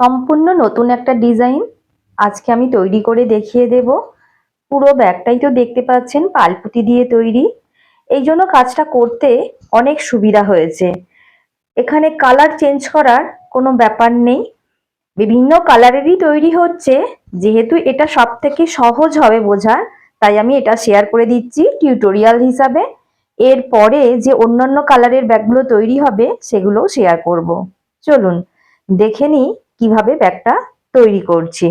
সম্পূর্ণ নতুন একটা ডিজাইন আজকে আমি তৈরি করে দেখিয়ে দেব। পুরো ব্যাগটাই তো দেখতে পাচ্ছেন পালপুতি দিয়ে তৈরি। এই জন্য কাজটা করতে অনেক সুবিধা হয়েছে। এখানে কালার চেঞ্জ করার কোনো ব্যাপার নেই। বিভিন্ন কালারেরই তৈরি হচ্ছে, যেহেতু এটা সব থেকে সহজ হবে বোঝার, তাই আমি এটা শেয়ার করে দিচ্ছি টিউটোরিয়াল হিসাবে। এরপরে যে অন্যান্য কালারের ব্যাগগুলো তৈরি হবে, সেগুলোও শেয়ার করব। চলুন, দেখে নিই কীভাবে ব্যাগটা তৈরি করছি।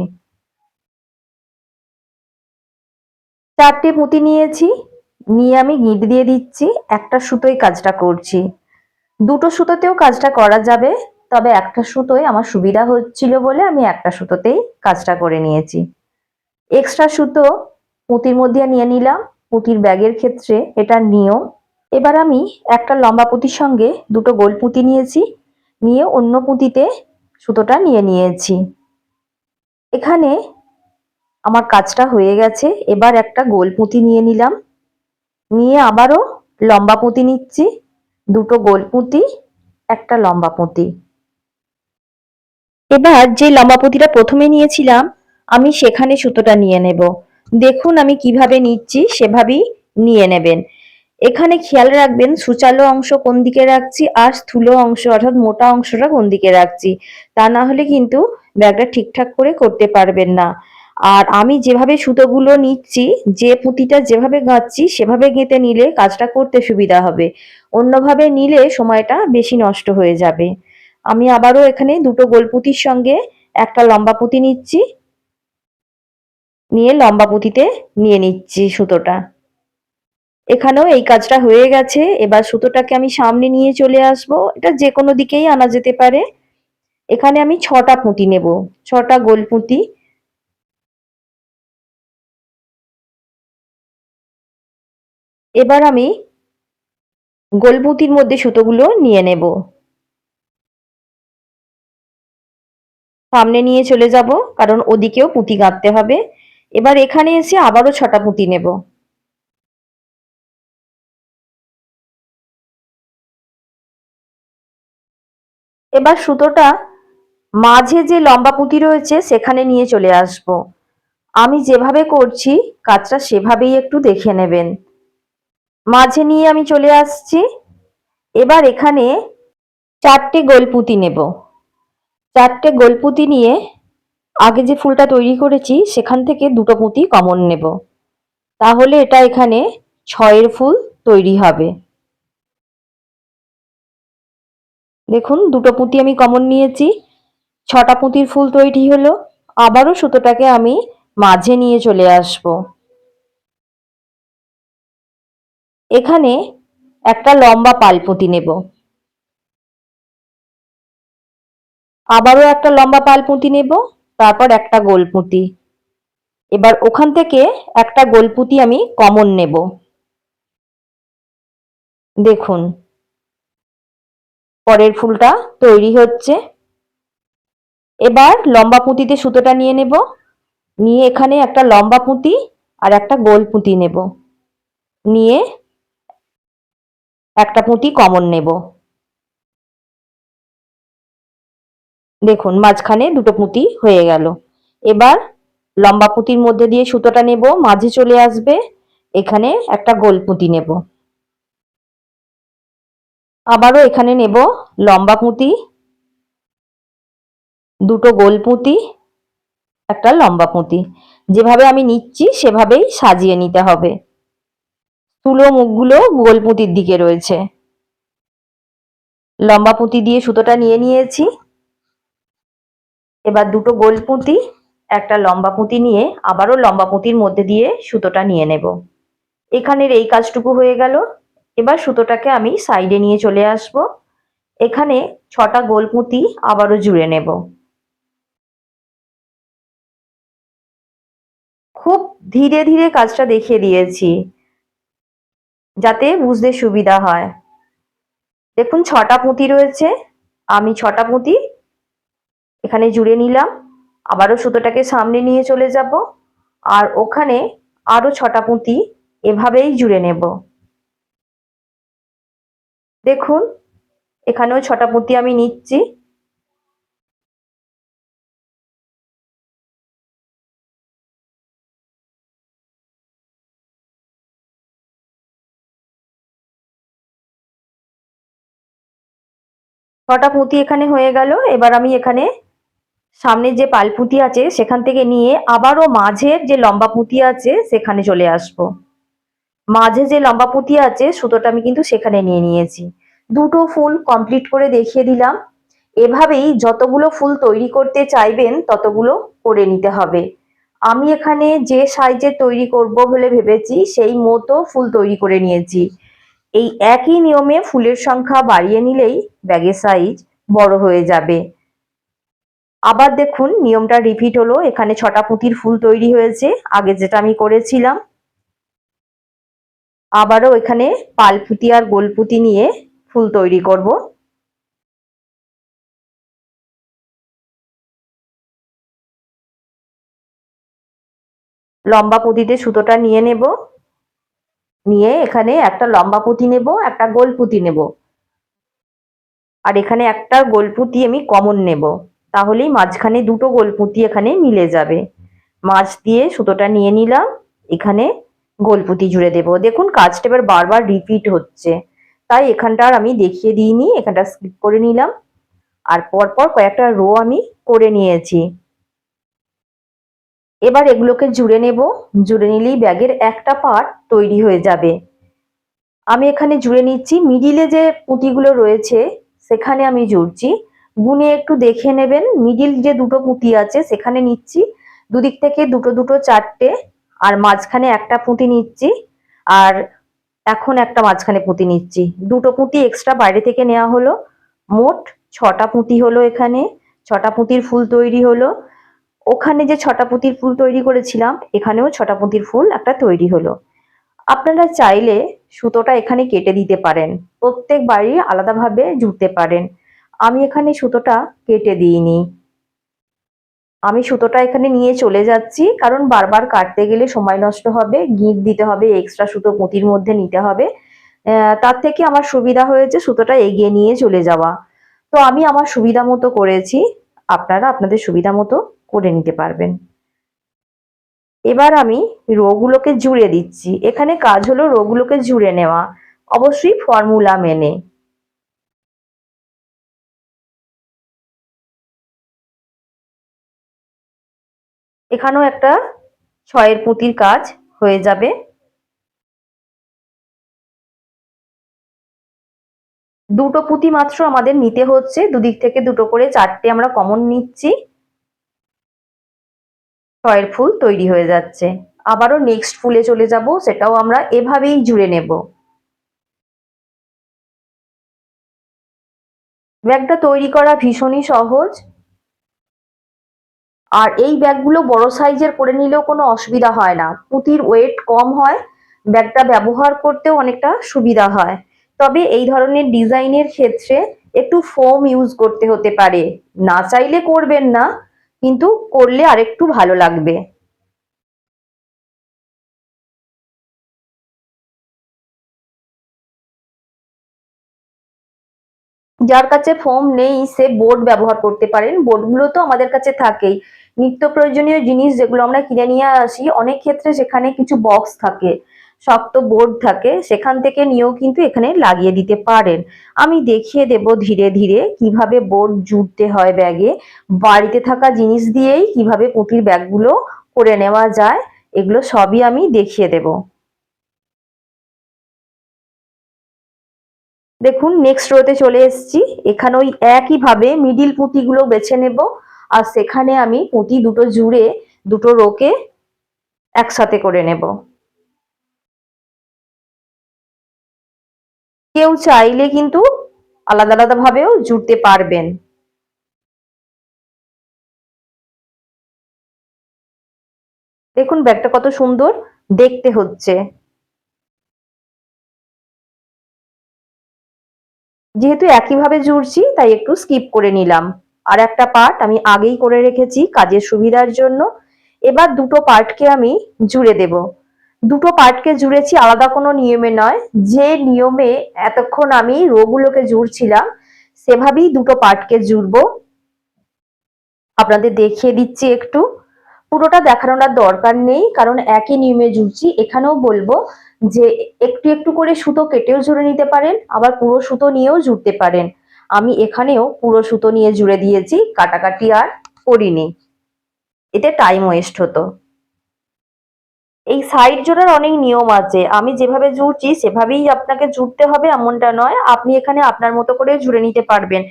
চারটে পুঁতি নিয়েছি, নিয়ে আমি গিঁট দিয়ে দিচ্ছি, একটা সুতোই কাজটা করছি। দুটো সুতোতেও কাজটা করা যাবে, তবে একটা সুতোয় আমার সুবিধা হচ্ছিল বলে আমি একটা সুতোতেই কাজটা করে নিয়েছি। এক্সট্রা সুতো পুঁতির মধ্যে নিয়ে নিলাম পুঁতির ব্যাগের ক্ষেত্রে এটা নিয়ম। এবার আমি একটা লম্বা পুঁতির সঙ্গে দুটো গোল পুঁতি নিয়েছি, নিয়ে অন্য পুঁতিতে সুতোটা নিয়ে নিয়েছি। এখানে আমার কাজটা হয়ে গেছে। এবার একটা গোল পুঁতি নিয়ে নিলাম। নিয়ে আবারও লম্বা পুঁতি নিচ্ছি। দুটো গোল পুঁতি, একটা লম্বা পুঁতি। এবার যে লম্বা পুঁতিটা প্রথমে নিয়েছিলাম, আমি সেখানে সুতোটা নিয়ে নেব। দেখুন আমি কীভাবে নিচ্ছি, সেভাবেই নিয়ে নেবেন। এখানে খেয়াল রাখবেন, সুচালো অংশ কোন দিকে রাখছি আর স্থূল অংশ অর্থাৎ মোটা অংশটা কোন দিকে রাখছি। তা না হলে কিন্তু ব্যাগটা ঠিকঠাক করে করতে পারবেন না। আর আমি যেভাবে সুতোগুলো নিচ্ছি, যে পুঁতিটা যেভাবে গাঁচ্ছি সেভাবে গেঁথে নিলে কাজটা করতে সুবিধা হবে। অন্যভাবে নিলে সময়টা বেশি নষ্ট হয়ে যাবে। আমি আবারও এখানে দুটো গোল পুঁতির সঙ্গে একটা লম্বা পুঁতি নিচ্ছি, নিয়ে লম্বা পুঁতিতে নিয়ে নিচ্ছি সুতোটা। এখানেও এই কাজটা হয়ে গেছে। এবার সুতোটাকে আমি সামনে নিয়ে চলে আসব। এটা যে কোনো দিকেই আনা যেতে পারে। এখানে আমি ছটা পুঁতি নেব। ছটা গোল পুঁতি। এবার আমি গোল পুঁতির মধ্যে সুতোগুলো নিয়ে নেব। সামনে নিয়ে চলে যাব, কারণ ওদিকেও পুঁতি গাঁথতে হবে। এবার এখানে এসে আবারও ছটা পুঁতি নেব। এবার সুতোটা মাঝে যে লম্বা পুঁতি রয়েছে সেখানে নিয়ে চলে আসব। আমি যেভাবে করছি, কাজটা সেভাবেই একটু দেখে নেবেন। মাঝে নিয়ে আমি চলে আসছি। এবার এখানে চারটে গোল পুঁতি নেব। চারটে গোল পুঁতি নিয়ে আগে যে ফুলটা তৈরি করেছি, সেখান থেকে দুটো পুঁতি কমন নেব। তাহলে এটা এখানে ছয়ের ফুল তৈরি হবে। দেখুন, দুটো পুঁতি আমি কমন নিয়েছি। ছটা পুঁতির ফুল তৈরি হলো। আবারও সুতোটাকে আমি মাঝে নিয়ে চলে আসব। এখানে একটা লম্বা পাল পুঁতি নেব। আবারও একটা লম্বা পাল পুঁতি নেব, তারপর একটা গোল পুঁতি। এবার ওখান থেকে একটা গোল পুঁতি আমি কমন নেব। দেখুন পরের ফুলটা তৈরি হচ্ছে। এবার লম্বা পুঁতিতে সুতোটা নিয়ে নেব। নিয়ে এখানে একটা লম্বা পুঁতি আর একটা গোল পুঁতি নেব। নিয়ে একটা পুঁতি কমন নেব। দেখুন, মাঝখানে দুটো পুঁতি হয়ে গেল। এবার লম্বা পুঁতির মধ্যে দিয়ে সুতোটা নেব, মাঝে চলে আসবে। এখানে একটা গোল পুঁতি নেব। আবারও এখানে নেব লম্বা পুঁতি, দুটো গোল পুঁতি, একটা লম্বা পুঁতি। যেভাবে আমি নিচ্ছি, সেভাবেই সাজিয়ে নিতে হবে। তুলো মুখগুলো গোল পুঁতির দিকে রয়েছে। লম্বা পুঁতি দিয়ে সুতোটা নিয়ে নিয়েছি। এবার দুটো গোল পুঁতি, একটা লম্বা পুঁতি নিয়ে আবারও লম্বা পুঁতির মধ্যে দিয়ে সুতোটা নিয়ে নেব। এখানের এই কাজটুকু হয়ে গেল। এবার সুতোটাকে আমি সাইডে নিয়ে চলে আসব। এখানে ছটা গোল পুঁতি আবারও জুড়ে নেব। খুব ধীরে ধীরে কাজটা দেখিয়ে দিয়েছি, যাতে বুঝতে সুবিধা হয়। দেখুন, ছটা পুঁতি রয়েছে। আমি ছটা পুঁতি এখানে জুড়ে নিলাম। আবারও সুতোটাকে সামনে নিয়ে চলে যাব। আর ওখানে আরও ছটা পুঁতি এভাবেই জুড়ে নেব। দেখুন, এখানেও ছটা পুঁতি আমি নিচ্ছি। ছটা পুঁতি এখানে হয়ে গেল। এবার আমি এখানে সামনে যে পাল পুঁতি আছে, সেখান থেকে নিয়ে আবারও মাঝের যে লম্বা পুঁতি আছে, সেখানে চলে আসব। মাঝে যে লম্বা পুঁতি আছে, সুতোটা আমি কিন্তু সেখানে নিয়ে নিয়েছি। দুটো ফুল কমপ্লিট করে দেখিয়ে দিলাম। এভাবেই যতগুলো ফুল তৈরি করতে চাইবেন, ততগুলো করে নিতে হবে। আমি এখানে যে সাইজে তৈরি করব বলে ভেবেছি, সেই মতো ফুল তৈরি করে নিয়েছি। এই একই নিয়মে ফুলের সংখ্যা বাড়িয়ে নিলেই ব্যাগের সাইজ বড় হয়ে যাবে। আবার দেখুন, নিয়মটা রিপিট হলো। এখানে ছটা পুঁতির ফুল তৈরি হয়েছে। আগে যেটা আমি করেছিলাম আবারও এখানে পালপুতি আর গোলপুতি নিয়ে ফুল তৈরি করব। লম্বা পুঁতিতে সুতোটা নিয়ে নেব। নিয়ে এখানে একটা লম্বা পুঁতি নেব, একটা গোল পুঁতি নেব। আর এখানে একটা গোল পুঁতি আমি কমন নেব। তাহলেই মাঝখানে দুটো গোল পুঁতি এখানে মিলে যাবে। মাছ দিয়ে সুতোটা নিয়ে নিলাম। এখানে গোল পুঁতি জুড়ে দেবো। দেখুন, কাজটা এবার বারবার রিপিট হচ্ছে। তাই এখানটার আমি দেখিয়ে দিইনি, এখানটা স্কিপ করে নিলাম। আর পরপর কয়েকটা রো আমি করে নিয়েছি। এবার এগুলোকে জুড়ে নেব। জুড়ে নিলেই ব্যাগের একটা পার্ট তৈরি হয়ে যাবে। আমি এখানে জুড়ে নিচ্ছি। মিডিলে যে পুঁতিগুলো রয়েছে, সেখানে আমি জুড়ছি। গুনে একটু দেখে নেবেন। মিডিল যে দুটো পুঁতি আছে, সেখানে নিচ্ছি। দুদিক থেকে দুটো দুটো চারটে আর মাঝখানে একটা পুঁতি নিচ্ছি, আর এখন একটা মাঝখানে পুঁতি নিচ্ছি। দুটো পুঁতি এক্সট্রা বাইরে থেকে নেওয়া হলো। মোট ছটা পুঁতি হলো এখানে, ছটা পুঁতির ফুল তৈরি হলো। ওখানে যে ছটা পুঁতির ফুল তৈরি করেছিলাম, এখানেও ছটা পুঁতির ফুল একটা তৈরি হলো। আপনারা চাইলে সুতোটা এখানে কেটে দিতে পারেন। প্রত্যেক বাড়ি আলাদাভাবে জুড়তে পারেন। আমি এখানে সুতোটা কেটে দিইনি। আমি সুতোটা এখানে নিয়ে চলে যাচ্ছি, কারণ বারবার কাটতে গেলে সময় নষ্ট হবে, গিঁট দিতে হবে এক্সট্রা সুতো পুঁতির মধ্যে নিতে হবে। তার থেকে আমার সুবিধা হয়েছে সুতোটা এগিয়ে নিয়ে চলে যাওয়া। তো আমি আমার সুবিধা মতো করেছি, আপনারা আপনাদের সুবিধা মতো করে নিতে পারবেন। এবার আমি রোগুলোকে জুড়ে দিচ্ছি। এখানে কাজ হলো রোগুলোকে জুড়ে নেওয়া। অবশ্যই ফর্মুলা মেনে। এখানেও একটা ছয়ের পুঁতির কাজ হয়ে যাবে। দুটো পুঁতি মাত্র আমাদের নিতে হচ্ছে। দুদিক থেকে দুটো করে চারটে আমরা কমন নিচ্ছি। ছয়ের ফুল তৈরি হয়ে যাচ্ছে। আবারও নেক্সট ফুলে চলে যাব, সেটাও আমরা এভাবেই জুড়ে নেব। ব্যাগটা তৈরি করা ভীষণই সহজ। আর এই ব্যাগগুলো বড় সাইজের করে নিলেও কোনো অসুবিধা হয় না। পুঁতির ওয়েট কম হয়, ব্যাগটা ব্যবহার করতেও অনেকটা সুবিধা হয়। তবে এই ধরনের ডিজাইনের ক্ষেত্রে একটু ফোম ইউজ করতে হতে পারে। না চাইলে করবেন না, কিন্তু করলে আরেকটু ভালো লাগবে। যার কাছে ফোম নেই, সে বোর্ড ব্যবহার করতে পারেন। বোর্ডগুলো তো আমাদের কাছে থাকেই। নিত্য প্রয়োজনীয় জিনিস যেগুলো আমরা কিনে নিয়ে আসি, অনেক ক্ষেত্রে সেখানে কিছু বক্স থাকে, শক্ত বোর্ড থাকে, সেখান থেকে নিয়েও কিন্তু এখানে লাগিয়ে দিতে পারেন। আমি দেখিয়ে দেব ধীরে ধীরে কীভাবে বোর্ড জুড়তে হয় ব্যাগে বাড়িতে থাকা জিনিস দিয়েই কীভাবে পুঁতির ব্যাগগুলো করে নেওয়া যায়, এগুলো সবই আমি দেখিয়ে দেব। দেখুন নেক্সট রোতে চলে এসেছি। এখানে ওই একইভাবে মিডিল পুঁতিগুলো বেছে নেব। আর সেখানে আমি পুঁতি দুটো জুড়ে দুটো রোকে একসাথে করে নেব। কেউ চাইলে কিন্তু আলাদা আলাদা ভাবেও জুড়তে পারবেন। দেখুন, ব্যাগটা কত সুন্দর দেখতে হচ্ছে। যেহেতু একইভাবে জুড়ছি, তাই একটু স্কিপ করে নিলাম। আর একটা পার্ট আমি আগেই করে রেখেছি কাজের সুবিধার জন্য। এবার দুটো পার্টকে আমি জুড়ে দেব। দুটো পার্টকে জুড়েছি আলাদা কোনো নিয়মে নয়। যে নিয়মে এতক্ষণ আমি রোগুলোকে জুড়ছিলাম, সেভাবেই দুটো পার্টকে জুড়বো। আপনাদের দেখিয়ে দিচ্ছি একটু। পুরোটা দেখানোর দরকার নেই, কারণ একই নিয়মে জুড়ছি। এখানেও বলব যে একটু একটু করে সুতো কেটেও জুড়ে নিতে পারেন, আবার পুরো সুতো নিয়েও জুড়তে পারেন। আমি এখানেও পুরো সুতো নিয়ে জুড়ে দিয়েছি, কাটাকাটি আর করিনি। এতে টাইম ওয়েস্ট হতো। এই সাইড জোড়ার অনেক নিয়ম আছে। আমি যেভাবে জুড়ছি সেভাবেই আপনাকে জুড়তে হবে, এমনটা নয়। আপনি এখানে আপনার মতো করে জুড়ে নিতে পারবেন।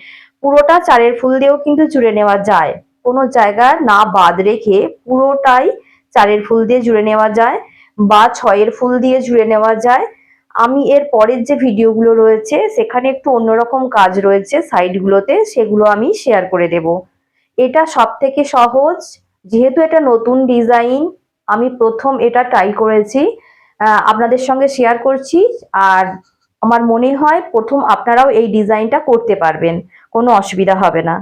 পুরোটা চারের ফুল দিয়েও কিন্তু জুড়ে নেওয়া যায়। কোনো জায়গা না বাদ রেখে পুরোটাই চারের ফুল দিয়ে জুড়ে নেওয়া যায়। বা ছয়ের ফুল দিয়ে জুড়ে নেওয়া যায়। আমি এর পরের যে ভিডিওগুলো রয়েছে, সেখানে একটু অন্যরকম কাজ রয়েছে সাইডগুলোতে সেগুলো আমি শেয়ার করে দেব। এটা সব থেকে সহজ, যেহেতু এটা নতুন ডিজাইন আমি প্রথম এটা ট্রাই করেছি। আপনাদের সঙ্গে শেয়ার করছি, আর আমার মনে হয় প্রথম আপনারাও এই ডিজাইনটা করতে পারবেন, কোনো অসুবিধা হবে না।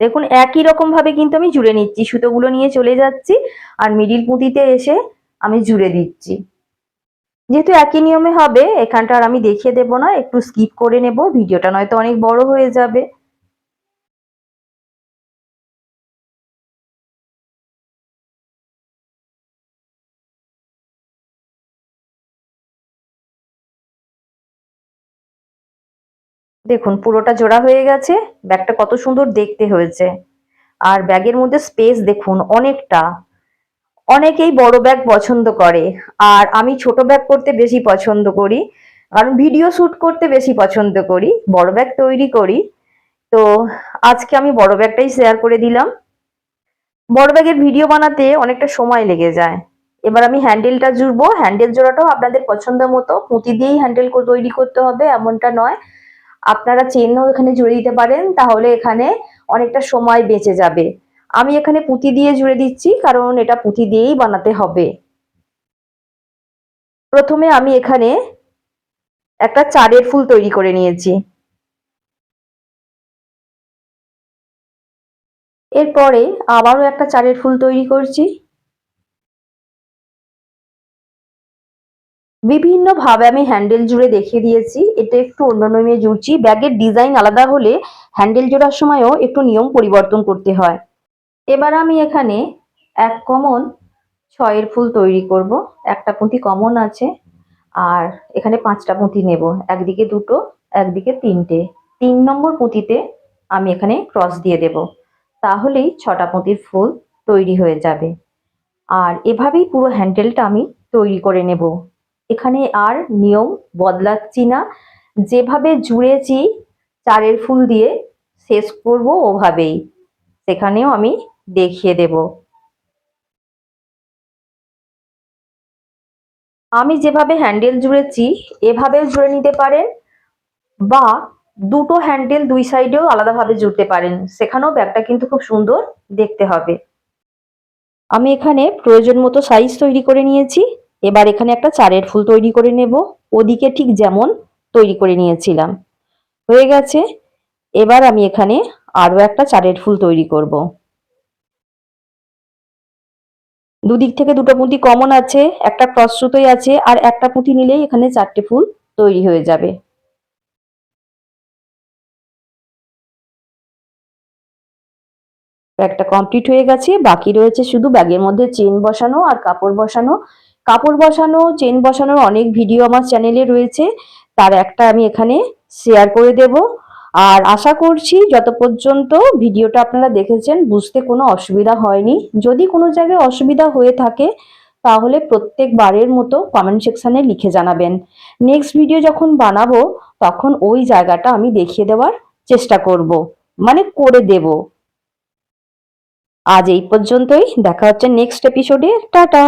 দেখুন, একই রকম ভাবে কিন্তু আমি জুড়ে নিচ্ছি। সুতোগুলো নিয়ে চলে যাচ্ছি আর মিডিল পুঁতিতে এসে আমি জুড়ে দিচ্ছি। যেহেতু একই নিয়মে হবে, এখানটা আর আমি দেখিয়ে দেব না, একটু স্কিপ করে নেব, ভিডিওটা নয়তো অনেক বড় হয়ে যাবে। দেখুন, পুরোটা জোড়া হয়ে গেছে, ব্যাগটা কত সুন্দর দেখতে হয়েছে। আর ব্যাগের মধ্যে স্পেস দেখুন, অনেকটা। অনেকেই বড় ব্যাগ পছন্দ করে, আর আমি ছোট ব্যাগ করতে বেশি পছন্দ করি, কারণ ভিডিও শ্যুট করতে বেশি পছন্দ করি, বড় ব্যাগ তৈরি করি। তো, আজকে আমি বড় ব্যাগটাই শেয়ার করে দিলাম। বড় ব্যাগের ভিডিও বানাতে অনেকটা সময় লেগে যায়। এবার আমি হ্যান্ডেলটা জুড়বো। হ্যান্ডেল জোড়াটাও আপনাদের পছন্দ মতো। পুঁতি দিয়েই হ্যান্ডেল তৈরি করতে হবে, এমনটা নয়। আপনারা চেনও এখানে জুড়ে দিতে পারেন, তাহলে এখানে অনেকটা সময় বেঁচে যাবে। আমি এখানে পুঁতি দিয়ে জুড়ে দিচ্ছি, কারণ এটা পুঁতি দিয়েই বানাতে হবে। প্রথমে আমি এখানে একটা চারের ফুল তৈরি করে নিয়েছি। এরপরে আবারও একটা চারের ফুল তৈরি করছি। বিভিন্ন ভাবে আমি হ্যান্ডেল জুড়ে দেখিয়ে দিয়েছি। এটা একটু অন্য নিয়মে জুড়ছি। ব্যাগের ডিজাইন আলাদা হলে হ্যান্ডেল জোড়ার সময়ও একটু নিয়ম পরিবর্তন করতে হয়। এবার আমি এখানে এক কমন ছয়ের ফুল তৈরি করব। একটা পুঁতি কমন আছে আর এখানে পাঁচটা পুঁতি নেব। একদিকে দুটো, একদিকে তিনটে। তিন নম্বর পুঁতিতে আমি এখানে ক্রস দিয়ে দেব। তাহলেই ছটা পুঁতির ফুল তৈরি হয়ে যাবে। আর এভাবেই পুরো হ্যান্ডেলটা আমি তৈরি করে নেব। এখানে আর নিয়ম বদলাচ্ছি না। যেভাবে জুড়েছি চারের ফুল দিয়ে শেষ করব ওভাবেই। সেখানেও আমি দেখিয়ে দেব। আমি যেভাবে হ্যান্ডেল জুড়েছি, এভাবেও জুড়ে নিতে পারেন বা দুটো হ্যান্ডেল দুই সাইডেও আলাদাভাবে জুড়তে পারেন। সেখানেও ব্যাগটা কিন্তু খুব সুন্দর দেখতে হবে। আমি এখানে প্রয়োজন মতো সাইজ তৈরি করে নিয়েছি। এবার এখানে একটা চারের ফুল তৈরি করে নেব। ওদিকে ঠিক যেমন তৈরি করে নিয়েছিলাম। হয়ে গেছে। এবার আমি এখানে আরও একটা চারের ফুল তৈরি করব। দুদিক থেকে দুটো পুঁতি কমন আছে, একটা ক্রস সুতোই আছে, আর একটা পুঁতি নিলেই এখানে চারটে ফুল তৈরি হয়ে যাবে। ব্যাগটা কমপ্লিট হয়ে গেছে। বাকি রয়েছে শুধু ব্যাগের মধ্যে চেন বসানো আর কাপড় বসানো। কাপড় বসানো চেন বসানোর অনেক ভিডিও আমার চ্যানেলে রয়েছে। তার একটা আমি এখানে শেয়ার করে দেব। আর আশা করছি যত পর্যন্ত ভিডিওটা আপনারা দেখেছেন, বুঝতে কোনো অসুবিধা হয়নি। যদি কোনো জায়গায় অসুবিধা হয়ে থাকে, তাহলে প্রত্যেকবারের মতো কমেন্ট সেকশানে লিখে জানাবেন। নেক্সট ভিডিও যখন বানাবো, তখন ওই জায়গাটা আমি দেখিয়ে দেওয়ার চেষ্টা করব। মানে করে দেব। আজ এই পর্যন্তই। দেখা হচ্ছে নেক্সট এপিসোডে টাটা!